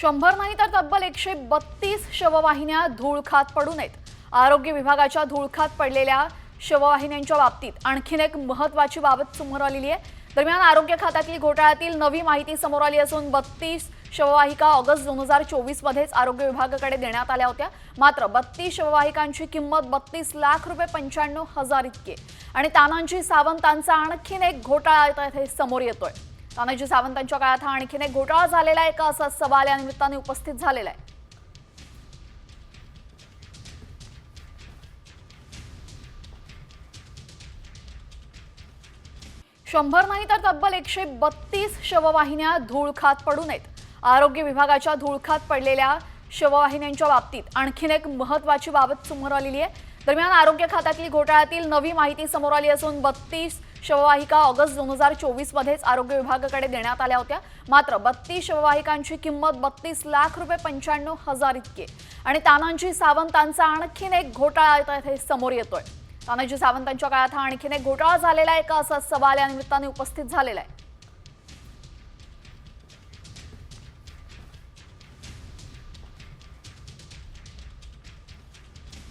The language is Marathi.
शंभर नाही तर तब्बल एकशे बत्तीस शववाहिन्या धूळखात पडू नयेत. आरोग्य विभागाच्या धूळखात पडलेल्या शववाहिन्यांच्या बाबतीत आणखीन एक महत्वाची बाबत समोर आलेली आहे. दरम्यान आरोग्य खात्यातील घोटाळ्यातील नवी माहिती समोर आली असून बत्तीस शववाहिका ऑगस्ट दोन हजार चोवीस मध्येच आरोग्य विभागाकडे देण्यात आल्या होत्या. मात्र बत्तीस शववाहिकांची किंमत बत्तीस लाख रुपये पंच्याण्णव हजार इतकी आणि तानांची सावंतांचा आणखीन एक घोटाळा समोर येतोय. तानाजी सावंतांच्या काळात हा आणखीन एक घोटाळा झालेला आहे का असा सवाल या निमित्ताने उपस्थित झालेला आहे. शंभर नाही तर तब्बल एकशे बत्तीस शववाहिन्या धूळखात पडू नयेत. आरोग्य विभागाच्या धूळखात पडलेल्या शववाहिन्यांच्या बाबतीत आणखीन एक महत्वाची बाबत समोर आलेली आहे. दरम्यान आरोग्य खात्यातील घोटाळ्यातील नवी माहिती समोर आली असून बत्तीस शववाहिका ऑगस्ट दोन हजार चोवीस मध्येच आरोग्य विभागाकडे देण्यात आल्या होत्या. मात्र बत्तीस शववाहिकांची किंमत बत्तीस लाख रुपये पंच्याण्णव हजार इतकी आणि तानाजी सावंतांचा आणखीन एक घोटाळा आता इथे समोर येतोय. तानाजी सावंतांच्या काळात हा आणखीन एक घोटाळा झालेला आहे का असा सवाल या निमित्ताने उपस्थित झालेला आहे.